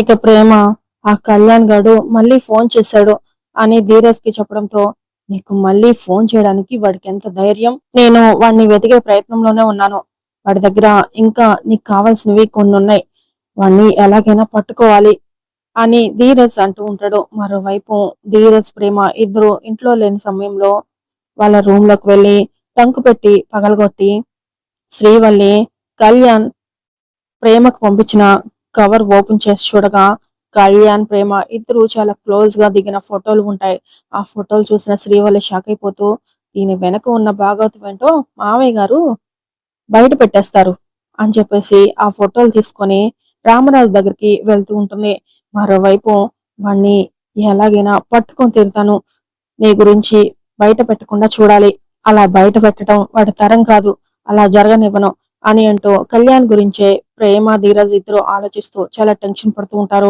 ఇక ప్రేమ ఆ కళ్యాణ్ గాడు మళ్ళీ ఫోన్ చేశాడు అని ధీరజ్కి చెప్పడంతో నీకు మళ్ళీ ఫోన్ చేయడానికి వాడికి ఎంత ధైర్యం? నేను వాడిని వెతికే ప్రయత్నంలోనే ఉన్నాను. వాడి దగ్గర ఇంకా నీకు కావాల్సినవి కొన్ని ఉన్నాయి. వాడిని ఎలాగైనా పట్టుకోవాలి అని ధీరజ్ అంటూ ఉంటాడు. మరోవైపు ధీరజ్ ప్రేమ ఇద్దరు ఇంట్లో లేని సమయంలో వాళ్ళ రూమ్లోకి వెళ్ళి టంకు పెట్టి పగలగొట్టి శ్రీవల్లి కళ్యాణ్ ప్రేమకు పంపించిన కవర్ ఓపెన్ చేసి చూడగా కళ్యాణ్ ప్రేమ ఇద్దరు చాలా క్లోజ్గా దిగిన ఫోటోలు ఉంటాయి. ఆ ఫోటోలు చూసిన శ్రీవల్లి షాక్ అయిపోతూ దీని వెనక ఉన్న భాగవతం ఏంటో మావయ్య గారు బయట పెట్టేస్తారు అని చెప్పేసి ఆ ఫోటోలు తీసుకొని రామరాజు దగ్గరికి వెళ్తూ ఉంటుంది. మరోవైపు వాణ్ణి ఎలాగైనా పట్టుకొని తిరుతాను నీ గురించి బయట పెట్టకుండా చూడాలి. అలా బయట పెట్టడం వాడి తరం కాదు. అలా జరగనివ్వను. అని అంటూ కళ్యాణ్ గురించే ప్రేమ ధీరజ్ ఇద్దరు ఆలోచిస్తూ చాలా టెన్షన్ పడుతూ ఉంటారు.